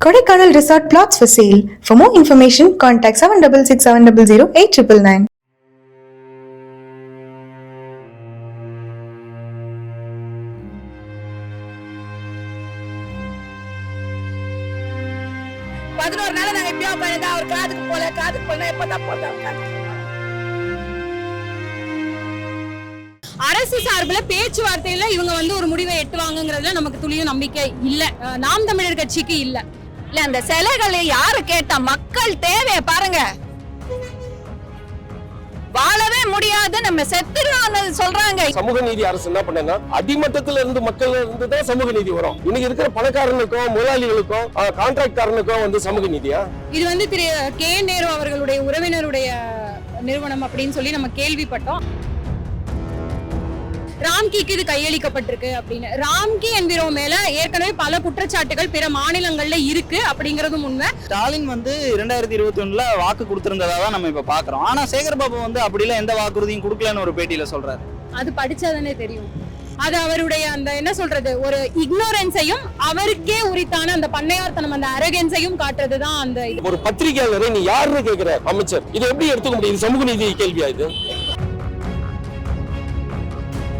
Kodaikanal Resort plots for sale. For more information, contact 766700 8999. பதினோரு நாள் நாங்க எப்படியோ உட்காந்து அவர் காதுக்கு போல காதுக்கு போல எப்பதான் போட்டோம் அரசு சார்பில் பேச்சுவார்த்தையில இவங்க வந்து ஒரு முடிவை எட்டுவாங்கங்கிறதுல நமக்கு துளியும் நம்பிக்கை இல்ல நாம் தமிழர் கட்சிக்கு இல்ல இல்ல அந்த சிலைகளை யாரு கேட்டா மக்கள் தேவைய பாருங்க. வாழவே முடியாது நம்ம செத்துருவோம்னு சொல்றாங்க. சமூக நீதி அரசு என்ன பண்ணா அடிமட்டத்துல இருந்து மக்கள் இருந்து தான் சமூக நீதி வரும். இன்னைக்கு இருக்கிற பணக்காரனுக்கும் முதலாளிகளுக்கும் கான்ட்ராக்ட்காரனுக்கும் வந்து சமூக நீதியா? இது வந்து திரு கே. நேரு அவர்களுடைய உறவினருடைய நிறுவனம் அப்படின்னு சொல்லி நம்ம கேள்விப்பட்டோம். ராம்கிக்கு இது கையளிக்கப்பட்டிருக்கு அப்படின்னு. ராம்கி என்கிறவங்க மேல ஏற்கனவே பல குற்றச்சாட்டுகள் பிற மாநிலங்கள்ல இருக்கு அப்படிங்கறதும் உண்மை. ஸ்டாலின் வந்து இரண்டாயிரத்தி இருபத்தி ஒண்ணுல வாக்கு கொடுத்திருந்ததா தான் நம்ம இப்ப பாக்குறோம். ஆனா சேகர்பாபு வந்து அப்படிலாம் எந்த வாக்குறுதியும் கொடுக்கலன்னு ஒரு பேட்டியில சொல்றாரு. அது படிச்சாதானே தெரியும். அது அவருடைய அந்த என்ன சொல்றது ஒரு இக்னோரன்ஸையும் அவருக்கே உரித்தான அந்த பண்ணையார்த்தனம் அந்த அரகன்ஸையும் காட்டுறதுதான் அந்த இது. ஒரு பத்திரிகையாளரை நீ யாருன்னு கேக்குற அமைச்சர்? இதை எப்படி எடுத்துக்க முடியும்? இது சமூக நீதி கேள்வியா இது?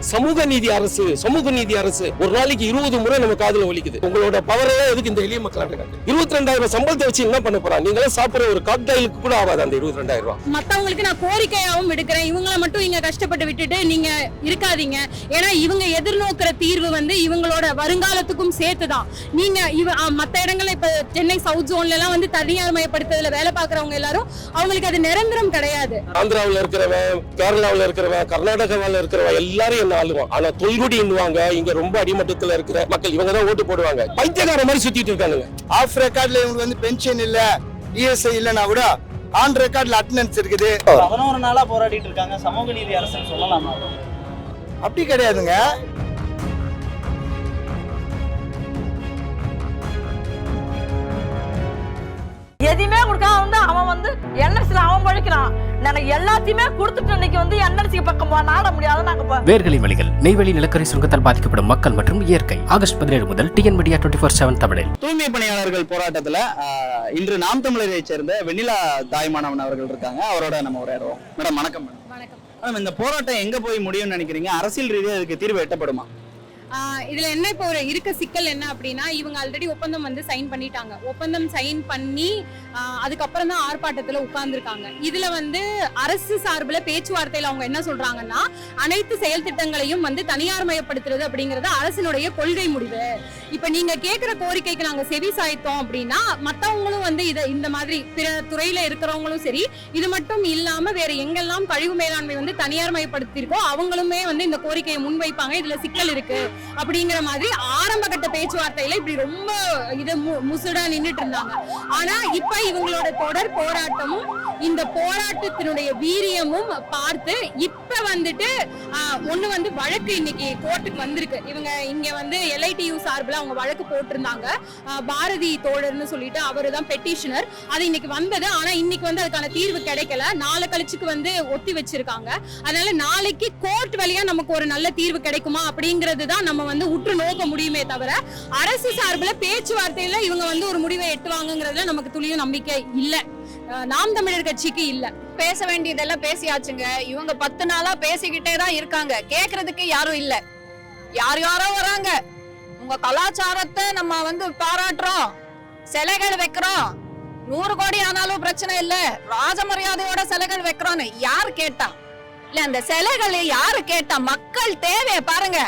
சமூக நீதி அரசு சமூக நீதி அரசு ஒரு நாளைக்கு இருபது முறை நம்ம காதுல ஒலிக்குது உங்களோட பவரே எதுக்கு இந்த எளிய மக்கள் இருபத்தி ரெண்டாயிரம் சம்பளத்தை வச்சு என்ன பண்ண போறா? நீங்களே சாப்பிடுற ஒரு காக்டைலுக்கு கூட ஆகாது அந்த இருபத்தி ரெண்டாயிரம் ரூபாய். மத்தவங்களுக்கு நான் கோரிக்கையாவும் விடுக்கிறேன். இவங்கள மட்டும் இங்க கஷ்டப்பட்டு விட்டுட்டு நீங்க இருக்காதீங்க. ஏன்னா இவங்க எதிர்நோக்குற தீர்வு வந்து இவங்களோட வருங்காலத்துக்கும் சேர்த்துதான். நீங்க இவ மத்த இடங்கள்ல இப்ப சென்னை சவுத் ஜோன்ல எல்லாம் வந்து தனியார் மயப்படுத்துறதுல வேலை பாக்குறவங்க எல்லாரும் அவங்களுக்கு அது நிரந்தரம் கிடையாது. ஆந்திராவுல இருக்கிறவன் கேரளாவுல இருக்கிறவன் கர்நாடகாவில் இருக்கிறவன் எல்லாரும் என்ன ஆளுவான் ஆனா தொல்குடி இங்க ரொம்ப அடிமட்டத்துல இருக்கிற மக்கள் இவங்க தான் ஓட்டு போடுவாங்க. பைத்தியக்கார மாதிரி சுத்திட்டு இருக்கானுங்க. ஆஃப் ரெக்கார்ட்ல இவங்களுக்கு வந்து பென்ஷன் இல்ல இஎஸ்ஐ இல்லனா கூட ஆன் ரெக்கார்ட்ல அட்டெண்டன்ஸ் இருக்குது. பதினோரு நாளா போராடிட்டு இருக்காங்க. சமூக நீதி அரசுன்னு சொல்லலாமா? அப்படி கிடையாதுங்க. எதையுமே கொடுக்காம வந்து அவன் வந்து என்எல்சில அவன் பழிக்கிறான். நாங்க எல்லாத்தையுமே கொடுத்துட்டு இன்னைக்கு வந்து என்எல்சி பக்கம் நாட முடியாது நாங்க போ- வேர்களின் வழிகள் நெய்வேலி நிலக்கரி சுரங்கத்தால் பாதிக்கப்படும் மக்கள் மற்றும் இயற்கை. ஆகஸ்ட் பதினேழு முதல் T N media twenty four seven தமிழில். தூய்மை பணியாளர்கள் போராட்டத்துல இன்று நாம் தமிழரை சேர்ந்த வெண்ணிலா தாய்மானவன் அவர்கள் இருக்காங்க. அவரோட நம்ம உரையாடுவோம். மேடம் வணக்கம் மேடம். வணக்கம். மேடம் இந்த போராட்டம் எங்க போய் முடியும்னு நினைக்கிறீங்க? அரசியல் ரீதியா இதுக்கு தீர்வு எட்டப்படுமா? இதுல என்ன இப்போ ஒரு இருக்க சிக்கல் என்ன அப்படின்னா இவங்க ஆல்ரெடி ஒப்பந்தம் வந்து சைன் பண்ணிட்டாங்க. ஒப்பந்தம் சைன் பண்ணி அதுக்கப்புறம் தான் ஆர்ப்பாட்டத்துல உட்கார்ந்துருக்காங்க. இதுல வந்து அரசு சார்பில் பேச்சுவார்த்தையில அவங்க என்ன சொல்றாங்கன்னா அனைத்து செயல் திட்டங்களையும் வந்து தனியார் மயப்படுத்துறது அப்படிங்கிறது அரசினுடைய கொள்கை முடிவு. இப்ப நீங்க கேட்குற கோரிக்கைக்கு நாங்க செவி சாய்த்தோம் அப்படின்னா மத்தவங்களும் வந்து இதை இந்த மாதிரி பிற துறையில இருக்கிறவங்களும் சரி இது மட்டும் இல்லாம வேற எங்கெல்லாம் கழிவு மேலாண்மை வந்து தனியார் மயப்படுத்திருக்கோ அவங்களுமே வந்து இந்த கோரிக்கையை முன்வைப்பாங்க. இதுல சிக்கல் இருக்கு. அப்படிங்கிற மாதிரி ஆரம்ப கட்ட பேச்சுவார்த்தையில இப்படி ரொம்ப இது மு- முசுடா நின்றுட்டு இருந்தாங்க. ஆனா இப்ப இவங்களோட தொடர் போராட்டமும் இந்த போராட்டத்தினுடைய வீரியமும் பார்த்து இப்ப வந்துட்டு ஒண்ணு வந்து வழக்கு இன்னைக்கு கோர்ட்டுக்கு வந்திருக்கு. இவங்க இங்க வந்து எல்ஐடியு சார்பில் அவங்க வழக்கு போட்டிருந்தாங்க. பாரதி தோழர்னு சொல்லிட்டு அவர் தான் பெட்டிஷனர் அது இன்னைக்கு வந்தது. ஆனா இன்னைக்கு வந்து அதுக்கான தீர்வு கிடைக்கல. நாளை கழிச்சுக்கு வந்து ஒத்தி வச்சிருக்காங்க. அதனால நாளைக்கு கோர்ட் வழியா நமக்கு ஒரு நல்ல தீர்வு கிடைக்குமா அப்படிங்கிறது தான் நம்ம வந்து உற்று நோக்க முடியுமே தவிர அரசு சார்பில் பேச்சுவார்த்தையில இவங்க வந்து ஒரு முடிவை எட்டுவாங்கிறதுல நமக்கு துளியும் நம்பிக்கை இல்லை. நாம் தமிழர் கட்சிக்கு இல்ல. பேச வேண்டியதெல்லாம் பேசியாச்சுங்க. இவங்க பத்து நாளா பேசிக்கிட்டே தான் இருக்காங்க. கேக்குறதுக்கு யாரும் இல்ல. யார் யாரோ வராங்க. உங்க கலாச்சாரத்தை நம்ம வந்து பாராட்டுறோம். சிலைகள் வைக்கிறோம். நூறு கோடி ஆனாலும் பிரச்சனை இல்ல. ராஜமரியாதையோட சிலைகள் வைக்கிறோம்னு யார் கேட்டா? இல்ல அந்த சிலைகளை யாரு கேட்டா? மக்கள் தேவைய பாருங்க.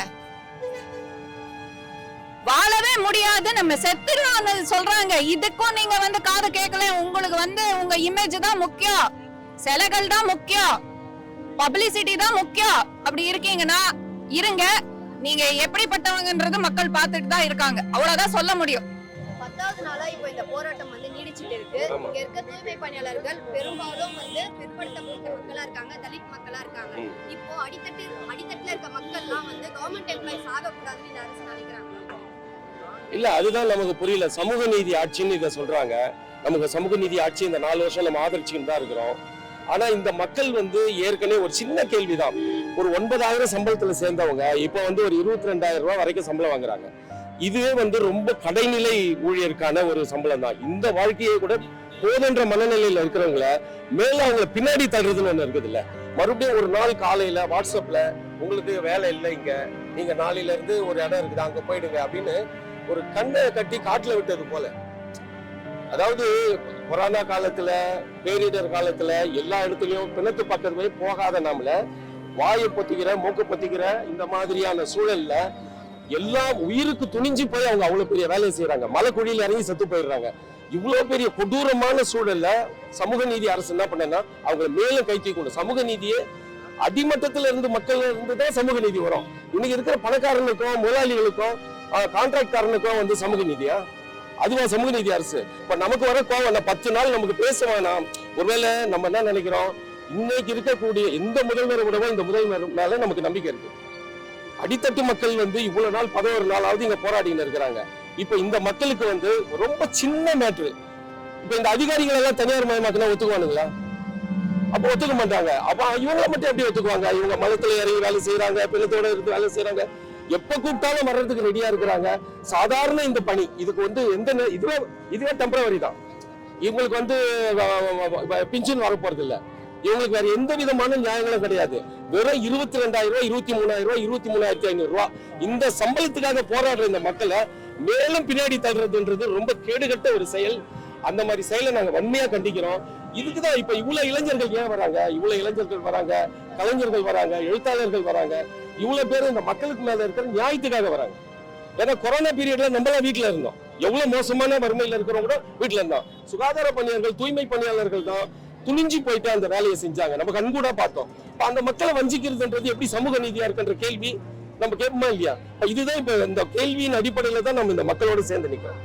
வாழவே முடியாது. நம்ம செத்துருவோம்னு சொல்றாங்க. இதுக்கும் நீங்க வந்து காது கேட்கல உங்களுக்கு வந்து உங்க இமேஜ் தான் முக்கியம். சிலைகள் தான் முக்கியம். பப்ளிசிட்டி தான் முக்கியம். அப்படி இருக்கீங்கன்னா இருங்க. நீங்க எப்படிப்பட்டவங்கன்றது மக்கள் பார்த்துட்டு தான் இருக்காங்க. அவ்வளவுதான் சொல்ல முடியும். பத்தாவது நாளா இப்போ இந்த போராட்டம் வந்து நீடிச்சிட்டு இருக்கு. இங்க இருக்க தூய்மை பணியாளர்கள் பெரும்பாலும் வந்து பிற்படுத்தப்பட்ட மக்களா இருக்காங்க தலித் மக்களா இருக்காங்க. இப்போ அடித்தட்டு அடித்தட்டுல இருக்க மக்கள்லாம் வந்து கவர்மெண்ட் எம்ப்ளாயிஸ் ஆகக்கூடாதுன்னு இந்த அரசு நினைக்கிறாங்க. இல்ல அதுதான் நமக்கு புரியல. சமூக நீதி ஆட்சின்னு இதை சொல்றாங்க. நமக்கு சமூக நீதி ஆட்சி இந்த நாலு வருஷம் நம்ம ஆதரிச்சுக்கிட்டு தான் இருக்கிறோம். ஆனா இந்த மக்கள் வந்து ஏற்கனவே ஒரு சின்ன கேள்விதான். ஒரு ஒன்பதாயிரம் சம்பளத்துல சேர்ந்தவங்க இப்போ வந்து ஒரு இருபத்தி ரெண்டாயிரம் ரூபாய் வரைக்கும் சம்பளம் வாங்குறாங்க. இதுவே வந்து ரொம்ப கடைநிலை ஊழியருக்கான ஒரு சம்பளம் தான். இந்த வாழ்க்கையை கூட போதன்ற மனநிலையில இருக்கிறவங்கள மேல அவங்கள பின்னாடி தள்ளுறதுன்னு ஒண்ணு இருக்குது இல்ல மறுபடியும் ஒரு நாள் காலையில வாட்ஸ்அப்ல உங்களுக்கு வேலை இல்லை இங்க. நீங்க நாளையில இருந்து ஒரு இடம் இருக்குது அங்க போயிடுங்க அப்படின்னு ஒரு கண்ணை கட்டி காட்டுல விட்டது போல. அதாவது கொரோனா காலத்துல பேரிடர் காலத்துல எல்லா இடத்துலயும் பிணத்து பக்கத்து போய் போகாத நாமல வாயை பொத்திக்கிற மூக்க பொத்திக்கிற இந்த மாதிரியான சூழல்ல எல்லா உயிருக்கு துணிஞ்சு போய் அவங்க அவ்வளவு பெரிய வேலையை செய்யறாங்க மலை இறங்கி செத்து போயிடுறாங்க. இவ்வளவு பெரிய கொடூரமான சூழல்ல சமூக நீதி அரசு என்ன பண்ணேன்னா அவங்களை மேலும் கை தூக்கணும் சமூக நீதியே அடிமட்டத்துல இருந்து மக்கள் இருந்து தான் சமூக நீதி வரும். இன்னைக்கு இருக்கிற பணக்காரனுக்கும் முதலாளிகளுக்கும் கான்ட்ராக்டாரனுக்கும் வந்து சமூக நீதியா? அதுவா சமூக நீதி அரசு? இப்ப நமக்கு வர கோவம் பத்து நாள் நமக்கு பேச வேணாம். ஒருவேளை நம்ம என்ன நினைக்கிறோம்? இன்னைக்கு இருக்கக்கூடிய எந்த முதல்வரை விடவும் இந்த முதல்வர் மேல நமக்கு நம்பிக்கை இருக்கு அடித்தட்டு மக்கள் வந்து இவ்வளவு நாள் பதினோரு நாளாவது இங்க போராடின்னு இருக்கிறாங்க இப்ப இந்த மக்களுக்கு வந்து ரொம்ப சின்ன மேட்ரு இப்ப இந்த அதிகாரிகள் எல்லாம் தனியார் மயமாக்கினா ஒத்துக்குவானுங்களா அப்ப ஒத்துக்க மாட்டாங்க அப்ப இவங்களை மட்டும் எப்படி ஒத்துக்குவாங்க இவங்க மதத்துல இறங்கி வேலை செய்யறாங்க பிள்ளத்தோட இருந்து வேலை செய்யறாங்க எப்ப கூப்பிட்டாலும் வர்றதுக்கு ரெடியா இருக்கிறாங்க சாதாரண இந்த பணி இதுக்கு வந்து எந்த இதுவே இதுவே டெம்பரவரி தான் இவங்களுக்கு வந்து பிஞ்சின் வர போறது இல்லை இவங்களுக்கு வேற எந்த விதமான நியாயங்களும் கிடையாது. வெறும் இருபத்தி ரெண்டாயிரம் ரூபாய் இருபத்தி மூணாயிரம் ரூபாய் இருபத்தி மூணாயிரத்தி ஐநூறு ரூபாய். இந்த சம்பளத்துக்காக போராடுற இந்த மக்களை மேலும் பின்னாடி தள்ளுறதுன்றது ரொம்ப கேடுகட்ட ஒரு செயல். அந்த மாதிரி செயலை நாங்க வன்மையா கண்டிக்கிறோம். இதுக்குதான் இப்ப இவ்வளவு இளைஞர்கள் ஏன் வராங்க? இவ்வளவு இளைஞர்கள் வராங்க கலைஞர்கள் வராங்க எழுத்தாளர்கள் வராங்க. இவ்வளவு பேர் இந்த மக்களுக்கு மேல இருக்கிற நியாயத்துக்காக வராங்க. ஏன்னா கொரோனா பீரியட்ல நம்மளாம் வீட்டுல இருந்தோம். எவ்வளவு மோசமான வறுமையில இருக்கிறவங்க கூட வீட்டுல இருந்தோம். சுகாதார பணியாளர்கள் தூய்மை பணியாளர்கள் தான். துணிஞ்சு போயிட்டு அந்த வேலையை செஞ்சாங்க. நம்ம கண்கூடா பார்த்தோம். அந்த மக்களை வஞ்சிக்கிறதுன்றது எப்படி சமூக நீதியா இருக்குன்ற கேள்வி நம்ம கேட்போமா இல்லையா? இதுதான் இப்ப இந்த கேள்வியின் அடிப்படையில தான் நம்ம இந்த மக்களோட சேர்ந்து நிக்கிறோம்.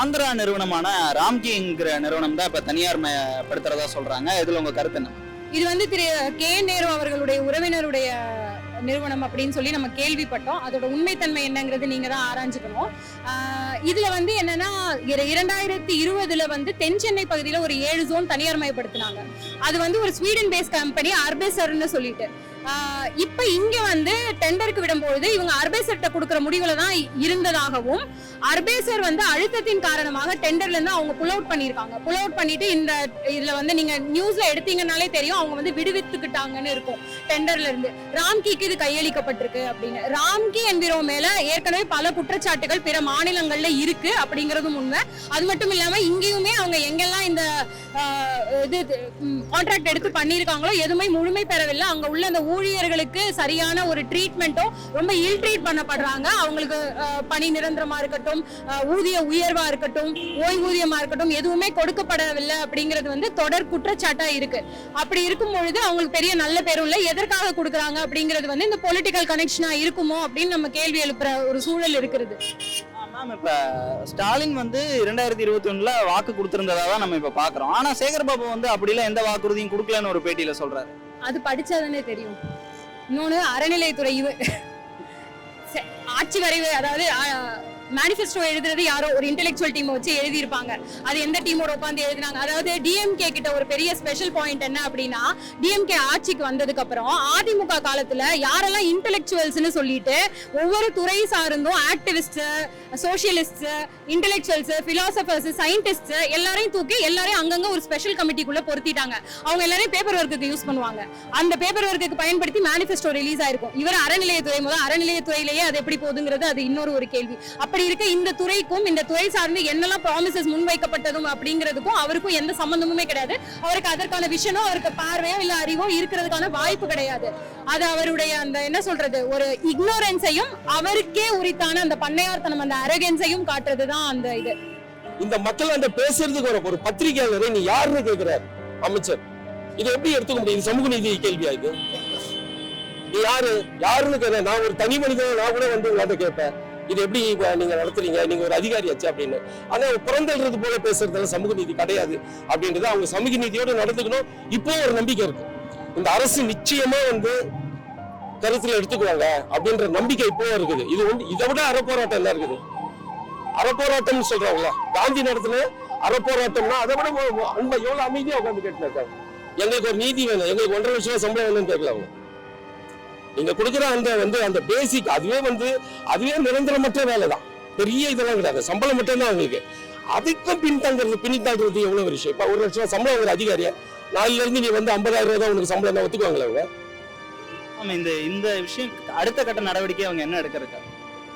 ஆந்திரா நிறுவனமான ராம்கிங்கிற நிறுவனம் தான் இப்ப தனியார் மயப்படுத்துறதா சொல்றாங்க. இதுல உங்க கருத்து என்ன? இது வந்து திரு கே நேரு அவர்களுடைய உறவினருடைய நிறுவனம் அப்படின்னு சொல்லி நம்ம கேள்விப்பட்டோம். அதோட உண்மைத்தன்மை என்னங்கிறது நீங்க தான் ஆராய்ஞ்சுக்கணும். ஆஹ் இதுல வந்து என்னன்னா இரண்டாயிரத்தி இருபதுல வந்து தென் சென்னை பகுதியில ஒரு ஏழு ஜோன் தனியார் மயப்படுத்தினாங்க அது வந்து ஒரு ஸ்வீடன் பேஸ் கம்பெனி அர்பேசர்னு சொல்லிட்டு. இப்ப இங்க வந்து டெண்டருக்கு விடும்பொழுது இவங்க அர்பேசர்கிட்ட கொடுக்குற முடிவுல தான் இருந்ததாகவும் அர்பேசர் வந்து அழுத்தத்தின் காரணமாக டெண்டர்ல இருந்து அவங்க புல் அவுட் பண்ணிருக்காங்க புல் அவுட் பண்ணிட்டு இந்த இதுல வந்து நீங்க நியூஸ்ல எடுத்தீங்கன்னாலே தெரியும் அவங்க வந்து விடுவித்துக்கிட்டாங்கன்னு இருக்கும் டெண்டர்ல இருந்து. ராம்கிக்கு இது கையளிக்கப்பட்டிருக்கு அப்படின்னு. ராம்கி என்கிறோ மேல ஏற்கனவே பல குற்றச்சாட்டுகள் பிற மாநிலங்கள்ல இருக்கு அப்படிங்கறதும் உண்மை. அது மட்டும் இல்லாம இங்கேயுமே அவங்க எங்கெல்லாம் இந்த இது கான்ட்ராக்ட் எடுத்து பண்ணியிருக்காங்களோ எதுவுமே முழுமை பெறவில்லை. அங்க உள்ள அந்த ஊழியர்களுக்கு சரியான ஒரு ட்ரீட்மெண்ட்டோ ரொம்ப இல் ட்ரீட் பண்ணப்படுறாங்க. அவங்களுக்கு பணி நிரந்தரமா இருக்கட்டும் ஊதிய உயர்வா இருக்கட்டும் ஓய்வூதியமா இருக்கட்டும் எதுவுமே கொடுக்கப்படவில்லை அப்படிங்கிறது வந்து தொடர் குற்றச்சாட்டா இருக்கு. அப்படி இருக்கும் பொழுது அவங்களுக்கு பெரிய நல்ல பேரும் இல்லை. எதற்காக கொடுக்குறாங்க அப்படிங்கிறது வந்து இந்த பொலிட்டிக்கல் கனெக்ஷனா இருக்குமோ அப்படின்னு நம்ம கேள்வி எழுப்புற ஒரு சூழல் இருக்கிறது. மேம் இப்ப ஸ்டாலின் வந்து இரண்டாயிரத்தி இருபத்தி ஒண்ணுல வாக்கு கொடுத்திருந்ததா தான் நம்ம இப்ப பாக்குறோம். ஆனா சேகர் பாபு வந்து அப்படிலாம் எந்த வாக்குறுதியும் கொடுக்கலன்னு ஒரு பேட்டியில சொல்றாரு. அது படிச்சாதானே தெரியும். இன்னொன்னு அறநிலையத்துறை இது. ஆட்சி வரைவு அதாவது மேனிஃபெஸ்டோ எழுதுறது யாரோ ஒரு இன்டெலெக்சுவல் டீம் வச்சு எழுதியிருப்பாங்க. அது எந்த டீமோட உட்காந்து எழுதினாங்க? அதாவது டிஎம்கே கிட்ட ஒரு பெரிய ஸ்பெஷல் பாயிண்ட் என்ன அப்படின்னா டிஎம்கே ஆட்சிக்கு வந்ததுக்கு அப்புறம் அதிமுக காலத்துல யாரெல்லாம் இன்டெலெக்சுவல்ஸ்னு சொல்லிட்டு ஒவ்வொரு துறை சார்ந்தும் activist socialist intellectuals philosophers scientist எல்லாரையும் தூக்கி எல்லாரையும் அங்கங்க ஒரு ஸ்பெஷல் கமிட்டிக்குள்ள பொருத்திட்டாங்க. அவங்க எல்லாரையும் பேப்பர் ஒர்க்குக்கு யூஸ் பண்ணுவாங்க. அந்த பேப்பர் ஒர்க்குக்கு பயன்படுத்தி மேனிஃபெஸ்டோ ரிலீஸ் ஆயிருக்கும். இவர் அறநிலையத்துறை முதல் அறநிலையத்துறையிலேயே அது எப்படி போகுதுங்கிறது அது இன்னொரு ஒரு கேள்வி. அப்படி இருக்க இந்த துறைக்கும் இந்த துறை சார்ந்து என்னெல்லாம் ப்ராமிசஸ் முன்வைக்கப்பட்டதும் அப்படிங்கிறதுக்கும் அவருக்கும் எந்த சம்பந்தமுமே கிடையாது. அவருக்கு அதற்கான விஷனோ அவருக்கு பார்வையோ இல்ல அறிவோ இருக்கிறதுக்கான வாய்ப்பு கிடையாது. அது அவருடைய அந்த என்ன சொல்றது ஒரு இக்னோரன்ஸையும் அவருக்கே உரித்தான அந்த பண்ணையார்த்தனம் அந்த அரகன்ஸையும் காட்டுறதுதான் அந்த இது. இந்த மக்கள் அந்த பேசுறதுக்கு ஒரு ஒரு பத்திரிகையாளரை நீ யாருன்னு கேட்கிறாரு அமைச்சர். இதை எப்படி எடுத்துக்க முடியும்? சமூக நீதி கேள்வியா இது? நீ யாரு? யாருன்னு கேட்க நான் ஒரு தனி மனிதன் நான் கூட வந்து உங்கள்கிட்ட கேட்பேன். இது எப்படி நீங்க நடத்துறீங்க? நீங்க ஒரு அதிகாரியாச்சு அப்படின்னு. ஆனா பிறந்தது போல பேசுறதுல சமூக நீதி கிடையாது அப்படின்றது அவங்க சமூக நீதியோட நடந்துக்கணும். இப்போ ஒரு நம்பிக்கை இருக்கு. இந்த அரசு நிச்சயமா வந்து கருத்துல எடுத்துக்குவாங்க அப்படின்ற நம்பிக்கை இப்போ இருக்குது. இது வந்து இதை விட அறப்போராட்டம் தான் இருக்குது? அறப்போராட்டம்னு சொல்றாங்களா காந்தி நடத்துல அறப்போராட்டம்னா அதை விட அன்பை எவ்வளவு அமைதியா உட்காந்து கேட்டு இருக்காங்க? எங்களுக்கு ஒரு நீதி வேணும். எங்களுக்கு ஒன்றரை லட்சம் சம்பளம் வேணும்னு கேட்கல அவங்க. நீங்க கொடுக்குற அந்த வந்து அந்த பேசிக் அதுவே வந்து அதுவே நிரந்தரமற்ற வேலை தான் பெரிய இதெல்லாம் கிடையாது. சம்பளம் மட்டும்தான் அவங்களுக்கு அதுக்கும் பின்தங்கிறது பின்தங்கிறது எவ்வளவு ஒரு விஷயம்? இப்ப ஒரு லட்சம் சம்பளம் ஒரு அதிகாரியா? நாலுல இருந்து நீ வந்து ஐம்பதாயிரம் ரூபாய் தான் உனக்கு சம்பளம் தான் ஒத்துக்குவாங்களா அவங்க? ஆமா இந்த இந்த விஷயம் அடுத்த கட்ட நடவடிக்கை அவங்க என்ன எடுக்கிறதுக்கா?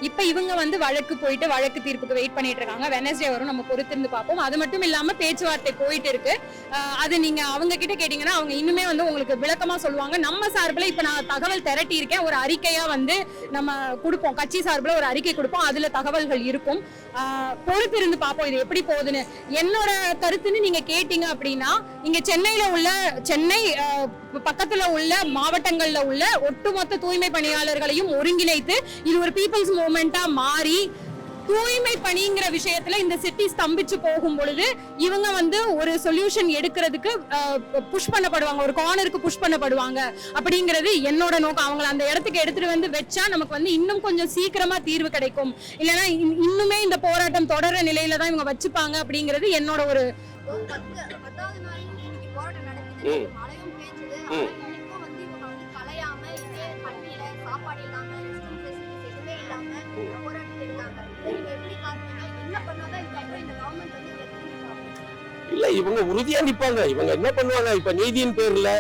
இப்ப இவங்க வந்து வழக்கு போயிட்டு வழக்கு தீர்ப்புக்கு வெயிட் பண்ணிட்டு இருக்காங்க. வெனஸ்டே வரும். நம்ம பொறுத்திருந்து பார்ப்போம். அது மட்டும் இல்லாம பேச்சுவார்த்தை போயிட்டு இருக்கு. அது நீங்க அவங்க கிட்ட கேட்டீங்கன்னா அவங்க இன்னுமே வந்து உங்களுக்கு விளக்கமா சொல்லுவாங்க. நம்ம சார்பில் இப்ப நான் தகவல் திரட்டி இருக்கேன். ஒரு அறிக்கையா வந்து நம்ம கொடுப்போம். கட்சி சார்பில் ஒரு அறிக்கை கொடுப்போம். அதுல தகவல்கள் இருக்கும். பொறுத்திருந்து பார்ப்போம். இது எப்படி போகுதுன்னு. என்னோட கருத்துன்னு நீங்க கேட்டீங்க அப்படின்னா இங்க சென்னையில உள்ள சென்னை பக்கத்துல உள்ள மாவட்டங்கள்ல உள்ள ஒட்டுமொத்த தூய்மை பணியாளர்களையும் ஒருங்கிணைத்து இது ஒரு பீப்புள்ஸ் மூவ்மெண்டா மாறி தூய்மை பணிங்கிற விஷயத்துல இந்த சிட்டி ஸ்தம்பிச்சு போகும் பொழுது இவங்க வந்து ஒரு சொல்யூஷன் எடுக்கிறதுக்கு புஷ் பண்ணப்படுவாங்க. ஒரு கார்னருக்கு புஷ் பண்ணப்படுவாங்க. அப்படிங்கிறது என்னோட நோக்கம். அவங்கள அந்த இடத்துக்கு எடுத்துட்டு வந்து வச்சா நமக்கு வந்து இன்னும் கொஞ்சம் சீக்கிரமா தீர்வு கிடைக்கும். இல்லைன்னா இன்- இன்னுமே இந்த போராட்டம் தொடர நிலையில தான் இவங்க வச்சுப்பாங்க அப்படிங்கிறது என்னோட ஒரு இன்னைக்கும் வந்து இவங்க வந்து கலையாம இதே தண்ணியில சாப்பாடு இல்லாம ரெஸ்ட் ஃபெசிலிட்டிஸ் எதுவுமே இல்லாம போராட்டம் இருக்காங்க. இதை நீங்க எப்படி காரணம் என்ன பண்ணாதான் இதுக்கப்புறம் இந்த கவர்மெண்ட் வந்து இதை திரும்பி பார்க்கும்? இல்ல இவங்க உறுதியா நிப்பாங்க. இவங்க என்ன பண்ணுவாங்க? இப்ப நீதியின் பேர்ல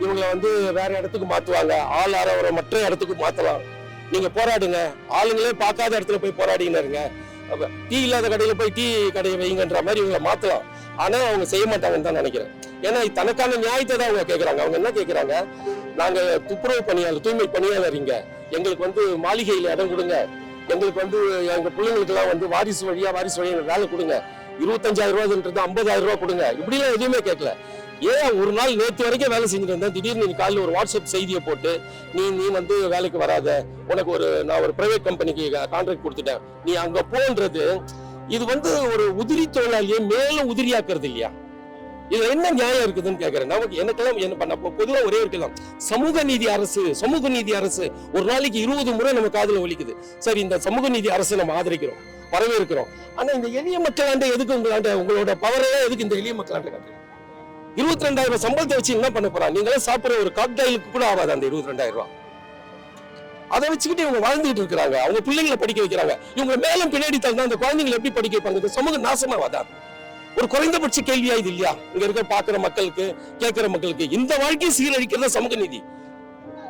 இவங்களை வந்து வேற இடத்துக்கு மாத்துவாங்க. ஆள் ஆறவரை மற்ற இடத்துக்கு மாத்தலாம். நீங்க போராடுங்க. ஆளுங்களே பார்க்காத இடத்துல போய் அப்ப டீ இல்லாத கடையில போய் டீ கடையை வைங்கன்ற மாதிரி இவங்களை மாற்றலாம் ஆனா அவங்க செய்ய மாட்டாங்கன்னு தான் நினைக்கிறேன். ஏன்னா தனக்கான நியாயத்தை தான் அவங்க கேக்குறாங்க. அவங்க என்ன கேட்குறாங்க நாங்க துப்புரவு பணியாளர் தூய்மை பணியாளர் இங்க. எங்களுக்கு வந்து மாளிகையில் இடம் கொடுங்க. எங்களுக்கு வந்து எங்க பிள்ளைங்களுக்கு எல்லாம் வந்து வாரிசு வழியா வாரிசு வழியா வேலை கொடுங்க. இருபத்தஞ்சாயிரம் ரூபாய்ன்றது ஐம்பதாயிரம் ரூபா கொடுங்க. இப்படிலாம் எதுவுமே கேட்கல. ஏன் ஒரு நாள் நேற்று வரைக்கும் வேலை செஞ்சுட்டு இருந்தேன்? திடீர்னு நீ காலையில் ஒரு வாட்ஸ்அப் செய்தியை போட்டு நீ நீ வந்து வேலைக்கு வராத. உனக்கு ஒரு நான் ஒரு பிரைவேட் கம்பெனிக்கு கான்ட்ராக்ட் கொடுத்துட்டேன். நீ அங்க போன்றது இது வந்து ஒரு உதிரி தொழிலாளியை மேலும் உதிரியாக்குறது இல்லையா? இதுல என்ன நியாயம் இருக்குதுன்னு கேக்குறேன். நமக்கு எனக்கெல்லாம் என்ன பண்ண பொதுவா ஒரே இருக்கலாம் சமூக நீதி அரசு சமூக நீதி அரசு ஒரு நாளைக்கு இருபது முறை நம்ம காதுல ஒலிக்குது. சரி இந்த சமூக நீதி அரசு நம்ம ஆதரிக்கிறோம் வரவேற்கிறோம். ஆனா இந்த எளிய மக்களாண்ட எதுக்கு உங்களாண்ட உங்களோட பவரெல்லாம் எதுக்கு இந்த எளிய மக்களாண்ட காட்டுறீங்க? இருபத்தி ரெண்டாயிரம் சம்பளத்தை வச்சு என்ன பண்ண போறான் நீங்களே சாப்பிடுற ஒரு காக்டைலுக்கு கூட ஆகாது அந்த இருபத்தி ரெண்டாயிரம் ரூபாய். அதை வச்சுக்கிட்டு இவங்க வாழ்ந்துட்டு இருக்கிறாங்க. அவங்க பிள்ளைங்களை படிக்க வைக்கிறாங்க. இவங்க மேலும் பின்னாடி தந்தா அந்த குழந்தைங்களை எப்படி படிக்க வைப்பாங்க? இந்த சமூக நாசமாவாதா ஒரு குறைந்தபட்ச கேள்வியா இது இல்லையா? இங்க இருக்க பாக்குற மக்களுக்கு கேட்கிற மக்களுக்கு இந்த வாழ்க்கையை சீரழிக்கிறது சமூக நீதி?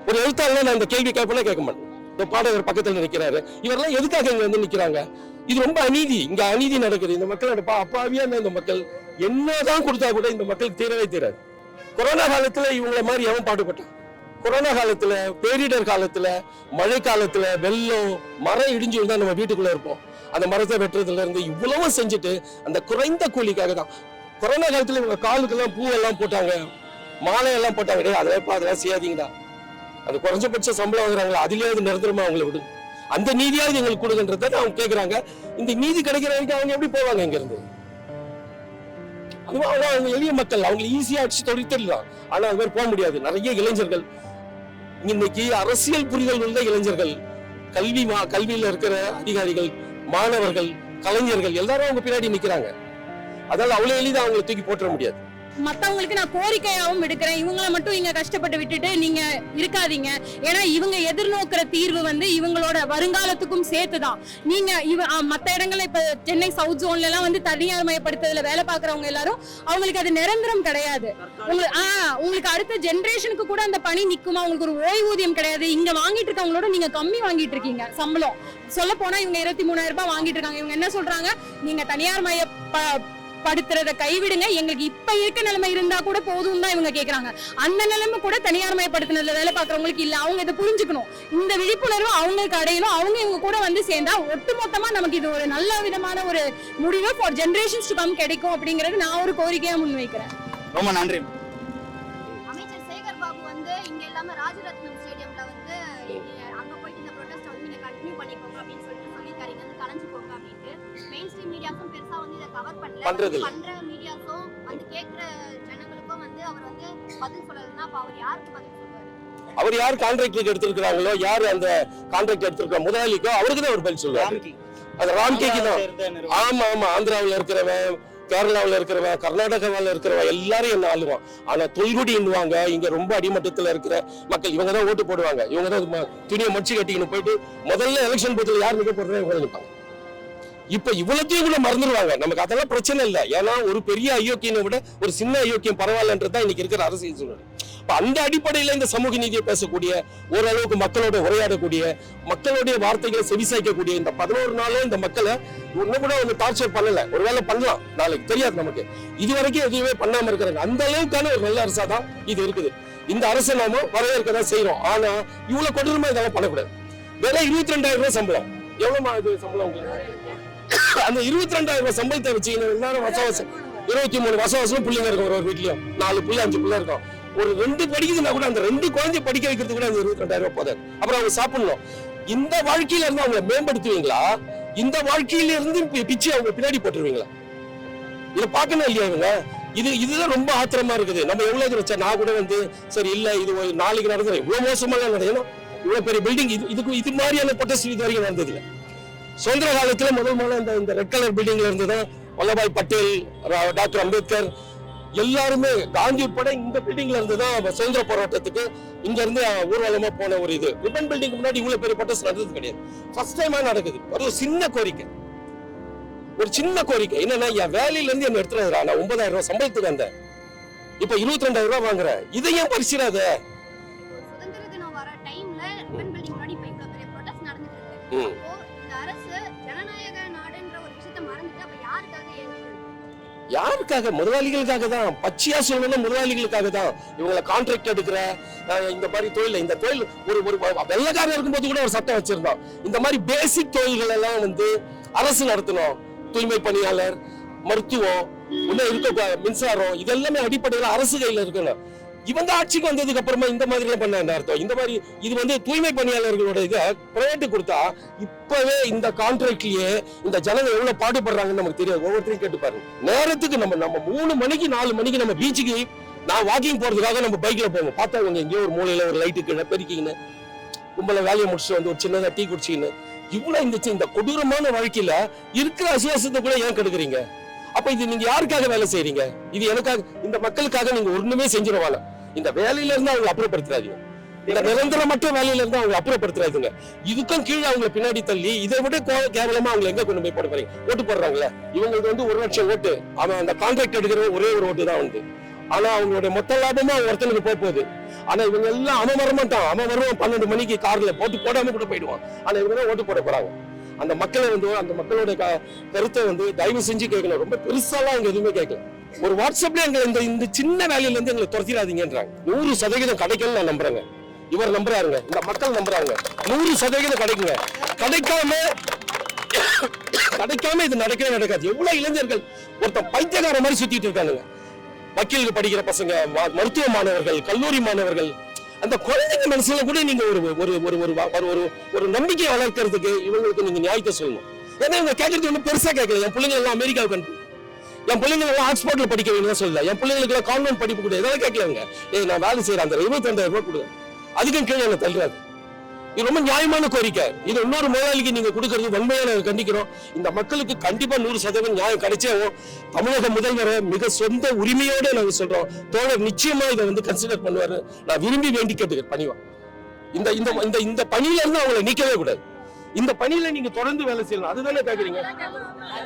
ஒரு எழுத்தாளர் நான் இந்த கேள்வி கேட்பேன்னா கேட்க மாட்டேன். இந்த பாடகர் பக்கத்துல நிக்கிறாரு. இவரெல்லாம் எதுக்காக இங்க வந்து நிக்கிறாங்க? இது ரொம்ப அநீதி. இங்க அநீதி நடக்குது. இந்த மக்கள் நடப்பா அப்பாவியா இந்த மக்கள் என்னதான் கொடுத்தா கூட இந்த மக்களுக்கு தீரவே தீராது கொரோனா காலத்துல இவங்கள மாதிரி எவன் பாடுபட்டான். கொரோனா காலத்துல பேரிடர் காலத்துல மழை காலத்துல வெள்ளம் மரம் இடிஞ்சு விழுந்தா நம்ம வீட்டுக்குள்ள இருப்போம். அந்த மரத்தை வெட்டுறதுல இருந்து இவ்வளவும் செஞ்சுட்டு அந்த குறைந்த கூலிக்காக தான். கொரோனா காலத்துல இவங்க காலுக்கெல்லாம் பூவெல்லாம் போட்டாங்க. மாலை எல்லாம் போட்டாங்க. அதெல்லாம் பா, அதெல்லாம் செய்யாதீங்கடா. அது குறைஞ்சபட்ச சம்பளம் வாங்குறாங்களா அதுலயாவது நிரந்தரமா அவங்கள விடுங்க அந்த நீதியாவது எங்களுக்கு கொடுங்கன்றத அவங்க கேட்குறாங்க இந்த நீதி கிடைக்கிற வரைக்கும் அவங்க எப்படி போவாங்க இங்க இருந்து அதுவும் அவங்க அவங்க எளிய மக்கள். அவங்க ஈஸியா அடிச்சு தொழித்தலாம் ஆனா அது மாதிரி போக முடியாது. நிறைய இளைஞர்கள் இன்னைக்கு அரசியல் புரிதல் உள்ள இளைஞர்கள் கல்வி மா கல்வியில இருக்கிற அதிகாரிகள் மாணவர்கள் கலைஞர்கள் எல்லாரும் அவங்க பின்னாடி நிக்கிறாங்க. அதனால அவ்வளவு எளிதாக அவங்களை தூக்கி போட்டுற முடியாது. மற்றவங்களுக்கு நான் கோரிக்கையாகவும் எடுக்கிறேன். இவங்களை மட்டும் இங்கே கஷ்டப்பட்டு விட்டுட்டு நீங்கள் இருக்காதீங்க. ஏன்னா இவங்க எதிர்நோக்கிற தீர்வு வந்து இவங்களோட வருங்காலத்துக்கும் சேர்த்துதான். நீங்கள் இவ மற்ற மத்த இப்போ சென்னை சவுத் ஜோன்லலாம் வந்து தனியார் மயப்படுத்துறதுல வேலை பார்க்குறவங்க எல்லாரும் அவங்களுக்கு அது நிரந்தரம் கிடையாது. உங்களுக்கு ஆ உங்களுக்கு அடுத்த ஜென்ரேஷனுக்கு கூட அந்த பணி நிற்குமா உங்களுக்கு ஒரு ஓய்வூதியம் கிடையாது. இங்கே வாங்கிட்டு இருக்கவங்களோட நீங்கள் கம்மி வாங்கிட்டு இருக்கீங்க சம்பளம். சொல்ல போனால் இவங்க இருபத்தி மூணாயிரம் ரூபாய் வாங்கிட்டு இருக்காங்க இவங்க என்ன சொல்கிறாங்க நீங்கள் தனியார் மய ப- படுத்துறத கைவிடுங்க. எங்களுக்கு இப்ப இருக்க நிலைமை இருந்தா கூட போதும் தான் இவங்க கேக்குறாங்க. அந்த நிலைமை கூட தனியார் மயப்படுத்தினதுல வேலை பாக்குறவங்களுக்கு இல்ல. அவங்க இதை புரிஞ்சுக்கணும். இந்த விழிப்புணர்வு அவங்களுக்கு அடையணும். அவங்க இவங்க கூட வந்து சேர்ந்தா ஒட்டுமொத்தமா நமக்கு இது ஒரு நல்ல விதமான ஒரு முடிவு ஃபார் ஜென்ரேஷன்ஸ் டு கம் கிடைக்கும் அப்படிங்கறது நான் ஒரு கோரிக்கையா முன்வைக்கிறேன். ரொம்ப நன்றி. கவர் பண்ணல. பண்றது. பண்ற மீடியாஸும் வந்து கேக்குற ஜனங்களுக்கும் வந்து அவர் வந்து பதில் சொல்லலைன்னா அப்ப அவர் யாருக்கு பதில் சொல்லுவாரு? அவர் யார் கான்ட்ராக்டுக்கு எடுத்திருக்கிறாங்களோ யார் அந்த கான்ட்ராக்ட் எடுத்திருக்கிற முதலாளிக்கோ அவருக்கு தான் அவர் பதில் சொல்லுவார். அது ராம்கேக்கு தான். ஆமா ஆமா. ஆந்திராவுல இருக்கிறவன் கேரளாவுல இருக்கிறவன் கர்நாடகாவில் இருக்கிறவன் எல்லாரும் என்ன ஆளுவான். ஆனா தொல்குடின்னுவாங்க. இங்க ரொம்ப அடிமட்டத்துல இருக்கிற மக்கள் இவங்க தான் ஓட்டு போடுவாங்க. இவங்க தான் துணியை மடிச்சு கட்டிக்கின்னு போயிட்டு முதல்ல எலெக்ஷன் பூத்துல யார் நிக்க போடுறா இவங்க நிற்பாங்க இப்ப இவ்வளத்தையும் கூட மறந்துடுவாங்க. நமக்கு அதெல்லாம் பிரச்சனை இல்லை. ஏன்னா ஒரு பெரிய அயோக்கியனை விட ஒரு சின்ன அயோக்கியம் பரவாயில்லன்றதுதான் இன்னைக்கு இருக்கிற அரசியல் சூழல். இப்ப அந்த அடிப்படையில இந்த சமூக நீதியை பேசக்கூடிய ஓரளவுக்கு மக்களோட உரையாடக்கூடிய மக்களுடைய வார்த்தைகளை செவிசாய்க்கக்கூடிய இந்த பதினோரு நாளும் இந்த மக்களை ஒண்ணு கூட ஒண்ணு டார்ச்சர் பண்ணல. ஒருவேளை பண்ணலாம். நாளைக்கு தெரியாது நமக்கு. இது வரைக்கும் எதுவுமே பண்ணாம இருக்கிறாங்க. அந்த அளவுக்கான ஒரு நல்ல அரசா தான் இது இருக்குது. இந்த அரசை நாம வரவேற்க தான் செய்யறோம் ஆனா இவ்வளவு கொடூரமா இதெல்லாம் பண்ணக்கூடாது. வேலை இருபத்தி ரெண்டாயிரம் ரூபாய் சம்பளம். எவ்வளவு இது சம்பளம் உங்களுக்கு? அந்த இருபத்தி ரெண்டாயிரம் ரூபாய் சம்பளத்தை வச்சு எல்லாரும் வருஷ வருஷம் இருபத்தி மூணு வருஷம் வருஷம் பிள்ளைங்க இருக்கும் ஒரு ஒரு வீட்லயும். நாலு பிள்ளை அஞ்சு பிள்ளை இருக்கும். ஒரு ரெண்டு படிக்குதுன்னா கூட அந்த ரெண்டு குழந்தை படிக்க வைக்கிறதுக்கு கூட அந்த இருபத்தி ரெண்டாயிரம் ரூபாய் போதாது. அப்புறம் அவங்க சாப்பிடணும். இந்த வாழ்க்கையில இருந்து அவங்களை மேம்படுத்துவீங்களா? இந்த வாழ்க்கையில இருந்து பிச்சு அவங்க பின்னாடி போட்டுருவீங்களா? இதை பார்க்கணும் இல்லையா இவங்க? இது இதுதான் ரொம்ப ஆத்திரமா இருக்குது. நம்ம எவ்வளவு தூரம் வச்சா நான் கூட வந்து சரி இல்ல இது ஒரு நாளைக்கு நடந்தது இவ்வளவு மோசமா நடக்கணும். இவ்வளவு பெரிய பில்டிங் இது இதுக்கு இது மாதிரியான பொட்டஸ்ட் இது வரைக்கும் நடந்தது இல்லை சுதந்திர காலத்துல முதல் முதல்ல இந்த இந்த ரெட் கலர் பில்டிங்ல இருந்து தான் வல்லபாய் பட்டேல் டாக்டர் அம்பேத்கர் எல்லாருமே காந்தி உட்பட இந்த பில்டிங்ல இருந்து தான் சுதந்திர போராட்டத்துக்கு இங்க இருந்து ஊர்வலமா போன ஒரு இது. ரிப்பன் பில்டிங் முன்னாடி இவ்வளவு பெரிய பொட்டஸ்ட் நடந்தது கிடையாது. ஃபர்ஸ்ட் டைமா நடக்குது. ஒரு சின்ன கோரிக்கை. ஒரு சின்ன கோரிக்கை. என்னன்னா என் வேலையில இருந்து என்ன எடுத்துறா நான் ஒன்பதாயிரம் ரூபாய் சம்பளத்துக்கு வந்தேன். இப்ப இருபத்தி ரெண்டாயிரம் ரூபாய் வாங்குறேன் இதை ஏன் பரிசிடாத சுதந்திர தினம் வர டைம்ல ரிப்பன் பில்டிங் முன்னாடி இப்ப இவ்வளவு பெரிய ப்ரொடெஸ்ட் நடந்துட்டு இருக்கு. யாருக்காக? முதலாளிகளுக்காக தான். பச்சையா சொல்லணும் முதலாளிகளுக்காக தான். இவங்களை கான்ட்ராக்ட் எடுக்கிற இந்த மாதிரி தொழில் இந்த தொழில் ஒரு ஒரு வெள்ளக்காரன் இருக்கும்போது கூட ஒரு சட்டம் வச்சிருந்தோம் இந்த மாதிரி பேசிக் தொழில்கள் எல்லாம் வந்து அரசு நடத்தணும். தூய்மை பணியாளர் மருத்துவம் உள்ள இருக்க மின்சாரம் இதெல்லாமே அடிப்படையில் அரசு கையில் இருக்கணும். இவங்க ஆட்சிக்கு வந்ததுக்கு அப்புறமா இந்த மாதிரி எல்லாம் பண்ண என்ன அர்த்தம்? இந்த மாதிரி இது வந்து தூய்மை பணியாளர்களோட இதை பிரைவேட்டு கொடுத்தா இப்பவே இந்த கான்ட்ராக்ட்லயே இந்த ஜனங்க எவ்வளவு பாடுபடுறாங்கன்னு நமக்கு தெரியாது. ஒவ்வொருத்தரையும் கேட்டு பாருங்க. நேரத்துக்கு நம்ம நம்ம மூணு மணிக்கு நாலு மணிக்கு நம்ம பீச்சுக்கு நான் வாக்கிங் போறதுக்காக நம்ம பைக்ல போவோம். பார்த்தா இவங்க எங்கேயோ ஒரு மூலையில ஒரு லைட்டு கீழே பெருக்கிங்கன்னு கும்பல வேலையை முடிச்சுட்டு வந்து ஒரு சின்னதா டீ குடிச்சிங்கன்னு இவ்வளவு இந்த இந்த கொடூரமான வாழ்க்கையில இருக்கிற அசுவாசத்தை கூட ஏன் கெடுக்குறீங்க? அப்ப இது நீங்க யாருக்காக வேலை செய்யறீங்க இது எனக்காக இந்த மக்களுக்காக நீங்க ஒண்ணுமே செஞ்சிருவாங்க இந்த வேலையில இருந்து அவங்க அப்புறப்படுத்துறாதீங்க. இந்த நிரந்தரமற்ற மட்டும் வேலையில இருந்து அவங்க அப்புறப்படுத்துறாதுங்க. இதுக்கும் கீழே அவங்க பின்னாடி தள்ளி இதை விட கேவலமா அவங்க எங்க கொண்டு போய் போட போறீங்க? ஓட்டு போடுறாங்களே. இவங்களுக்கு வந்து ஒரு லட்சம் ஓட்டு. அவன் அந்த கான்ட்ராக்ட் எடுக்கிற ஒரே ஒரு ஓட்டு தான் வந்து ஆனா அவங்களுடைய மொத்த லாபமும் ஒருத்தனுக்கு போக போகுது. ஆனா இவங்க எல்லாம் அவன் வரமாட்டான் அவன் வருவான் பன்னெண்டு மணிக்கு கார்ல போட்டு போடாம கூட போயிடுவான். ஆனா இவங்க தான் ஓட்டு போட போறாங்க. அந்த மக்களை வந்து அந்த மக்களோட க- கருத்தை வந்து தயவு செஞ்சு கேட்கணும். ரொம்ப பெருசாலாம் அவங்க எதுவுமே கேட்கல. ஒரு வாட்ஸ்அப்ல எங்களை இந்த இந்த சின்ன வேலையில இருந்து எங்களை துரத்திடாதீங்கன்றாங்க. நூறு சதவீதம் கிடைக்கும் நான் நம்புறேங்க. இவர் நம்புறாருங்க. இந்த மக்கள் நம்புறாங்க. நூறு சதவீதம் கிடைக்குங்க. கிடைக்காம கிடைக்காம இது நடக்கவே நடக்காது. எவ்வளவு இளைஞர்கள் ஒருத்தன் பைத்தியக்கார மாதிரி சுத்திட்டு இருக்கானுங்க. வக்கீலுக்கு படிக்கிற பசங்க மருத்துவ மாணவர்கள் கல்லூரி மாணவர்கள் அந்த குழந்தைங்க மனசுல கூட நீங்க ஒரு ஒரு ஒரு ஒரு ஒரு ஒரு ஒரு வளர்க்கறதுக்கு இவங்களுக்கு நீங்க நியாயத்தை சொல்லணும். ஏன்னா இவங்க கேட்கறது ஒன்றும் பெருசா கேட்கல என் பிள்ளைங்க எல்லாம் அமெரிக்காவுக்கு என் பிள்ளைங்களை எல்லாம் ஆக்ஸ்போர்ட்ல படிக்க வைங்கன்னு சொல்லல என் பிள்ளைங்களுக்கு கான்வென்ட் படிப்பு கூட. இதெல்லாம் கேட்கல அவங்க ஏய் நான் வேலை செய்யறேன். அந்த இருபத்தி ரூபாய் கொடு. அதுக்கும் கீழே என்ன தள்ளுறாரு. இது ரொம்ப நியாயமான கோரிக்கை. இது இன்னொரு முதலாளிக்கு நீங்க கொடுக்கறது வன்மையான கண்டிக்கிறோம். இந்த மக்களுக்கு கண்டிப்பா நூறு சதவீதம் நியாயம் கிடைச்சே தமிழக முதல்வரை மிக சொந்த உரிமையோட நாங்க சொல்றோம். தோழர் நிச்சயமா இதை வந்து கன்சிடர் பண்ணுவாரு. நான் விரும்பி வேண்டி கேட்டுக்கிறேன் பணிவா. இந்த இந்த இந்த இந்த பணியில இருந்து அவங்களை நீக்கவே கூடாது. இந்த பணியில நீங்க தொடர்ந்து வேலை செய்யணும். அதுதானே கேக்குறீங்க?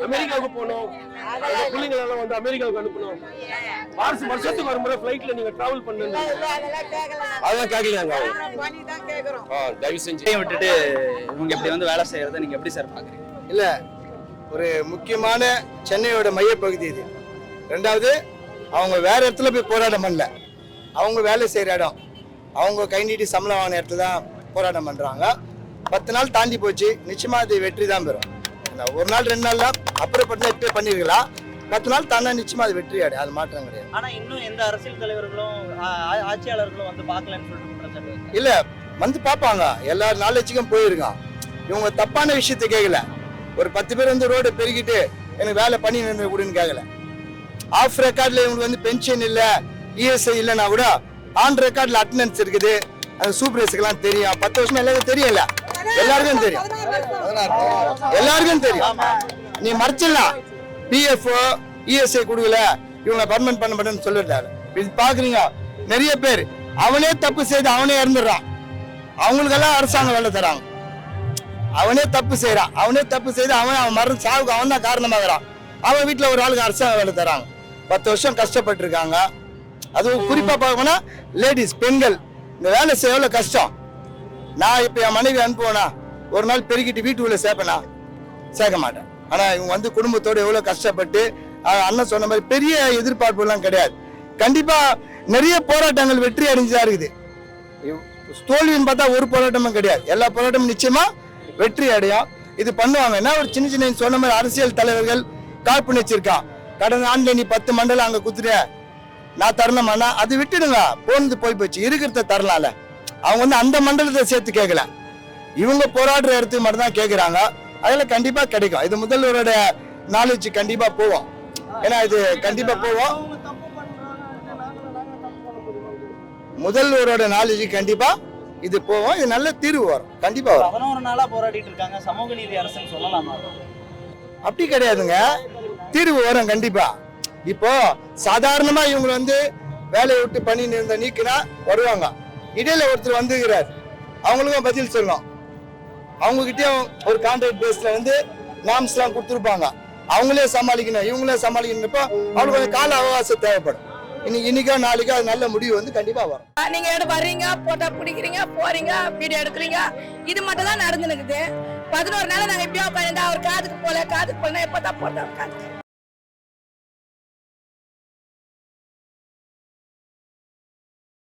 அமெரிக்காவுக்கு போகணும். அந்த பிள்ளைங்களை எல்லாம் வந்து அமெரிக்காவுக்கு அனுப்பணும். வருஷம் வருஷத்துக்கு ஒரு முறை ஃபிளைட்ல நீங்க டிராவல் பண்ணுங்க. அதெல்லாம் கேட்கலையாங்க தயவு செஞ்சு. விட்டுட்டு இவங்க இப்படி வந்து வேலை செய்யறதை நீங்க எப்படி சார் பாக்குறீங்க? இல்ல ஒரு முக்கியமான சென்னையோட மையப்பகுதி இது. ரெண்டாவது அவங்க வேற இடத்துல போய் போராட்டம் பண்ணல. அவங்க வேலை செய்யற இடம். அவங்க கை நீட்டி சம்பளம் வாங்கின இடத்துல தான் போராட்டம் பண்றாங்க. பத்து நாள் தாண்டி போச்சு நிச்சயமா அது வெற்றி தான் பெறும். ஒரு நாள் ரெண்டு நாள்ல அப்புறப்பட்டு இப்பயே பண்ணிருக்கலாம் பத்து நாள் தாண்டா நிச்சயமா அது வெற்றி ஆடு அது மாற்றம் கிடையாது. ஆனா இன்னும் எந்த அரசியல் தலைவர்களும் ஆட்சியாளர்களும் வந்து பார்க்கலன்னு சொல்லிட்டு. இல்ல வந்து பார்ப்பாங்க. எல்லா நாலேஜுக்கும் போயிருக்கான். இவங்க தப்பான விஷயத்த கேட்கல ஒரு பத்து பேர் வந்து ரோடு பெருக்கிட்டு எனக்கு வேலை பண்ணி நின்று கொடுன்னு கேட்கல ஆஃப் ரெக்கார்ட்ல இவங்களுக்கு வந்து பென்ஷன் இல்ல இஎஸ்ஐ இல்லைன்னா கூட ஆன் ரெக்கார்ட்ல அட்டண்டன்ஸ் இருக்குது. அது சூப்பர்வைசர்க்கெல்லாம் தெரியும். பத்து வருஷமா எல்லாருக்கும் தெரியல எல்லாருக்கும் தெரியும். எல்லாருக்கும் தெரியும். நீ மறைச்சிடலாம். பிஎஃப் இஎஸ்ஐ கொடுக்கல இவங்களை பர்மனன்ட் பண்ண மாட்டேன்னு சொல்லிட்டாரு. இது பாக்குறீங்க நிறைய பேர். அவனே தப்பு செய்து அவனே இறந்துடுறான். அவங்களுக்கெல்லாம் அரசாங்கம் வேலை தராங்க. அவனே தப்பு செய்யறான் அவனே தப்பு செய்து அவன் அவன் மருந்து சாவுக்கு அவன் தான் காரணமாகறான். அவன் வீட்டில் ஒரு ஆளுக்கு அரசாங்கம் வேலை தராங்க. பத்து வருஷம் கஷ்டப்பட்டு இருக்காங்க அதுவும் குறிப்பா பார்க்கணும்னா லேடிஸ் பெண்கள் இந்த வேலை செய்ய கஷ்டம்? நான் இப்போ என் மனைவி அனுப்புவேனா? ஒரு நாள் பெருக்கிட்டு வீட்டுக்குள்ள சேர்ப்பேனா? சேர்க்க மாட்டேன். ஆனா இவங்க வந்து குடும்பத்தோடு எவ்வளவு கஷ்டப்பட்டு அண்ணன் சொன்ன மாதிரி பெரிய எதிர்பார்ப்புலாம் கிடையாது. கண்டிப்பா நிறைய போராட்டங்கள் வெற்றி அடைஞ்சுதான் இருக்குது. தோல்வின்னு பார்த்தா ஒரு போராட்டமும் கிடையாது. எல்லா போராட்டமும் நிச்சயமா வெற்றி அடையும். இது பண்ணுவாங்க. என்ன ஒரு சின்ன சின்ன சொன்ன மாதிரி அரசியல் தலைவர்கள் காழ்ப்பு வச்சிருக்கான் கடந்த ஆண்டு நீ பத்து மண்டலம் அங்க குத்துற நான் தரணுமாண்ணா? அது விட்டுடுங்க. போனது போய் போச்சு. இருக்கிறத தரலாம்ல. அவங்க வந்து அந்த மண்டலத்தை சேர்த்து கேட்கல. இவங்க போராடுற இடத்துக்கு மட்டும் தான் கேட்கறாங்க அதுல கண்டிப்பா கிடைக்கும். இது முதல்வரோட நாலேஜ் கண்டிப்பா போவோம் ஏன்னா இது கண்டிப்பா போவோம் முதல்வரோட நாலேஜ் கண்டிப்பா இது போவோம் இது நல்ல தீர்வு வரும். கண்டிப்பா வரும். பதினோரு நாளா போராடிட்டு இருக்காங்க. சமூக நீதி அரசுன்னு சொல்லலாமா? அப்படி கிடையாதுங்க. தீர்வு வரும் கண்டிப்பா. இப்போ சாதாரணமா இவங்க வந்து வேலையை விட்டு பண்ணி இருந்த நீக்கினா வருவாங்க. இடையில ஒருத்தர் வந்துக்கிறார் அவங்களுக்கும் பதில் சொல்லணும். அவங்ககிட்டயும் ஒரு கான்ட்ராக்ட் பேஸ்ல வந்து நாம்ஸ் எல்லாம் கொடுத்துருப்பாங்க. அவங்களே சமாளிக்கணும் இவங்களே சமாளிக்கணும்ப்போ அவங்களுக்கு கொஞ்சம் கால அவகாசம் தேவைப்படும். இன்னைக்கு இன்னைக்கோ நாளைக்கோ அது நல்ல முடிவு வந்து கண்டிப்பா வரும். நீங்க எடு வர்றீங்க போட்டோ பிடிக்கிறீங்க போறீங்க வீடியோ எடுக்கிறீங்க. இது மட்டும் தான் நடந்துனுக்குது. பதினோரு நாள் நாங்க எப்படியோ உட்காந்து அவர் காதுக்கு போல காதுக்கு போல எப்பதான் போட்டோம் காதுக்கு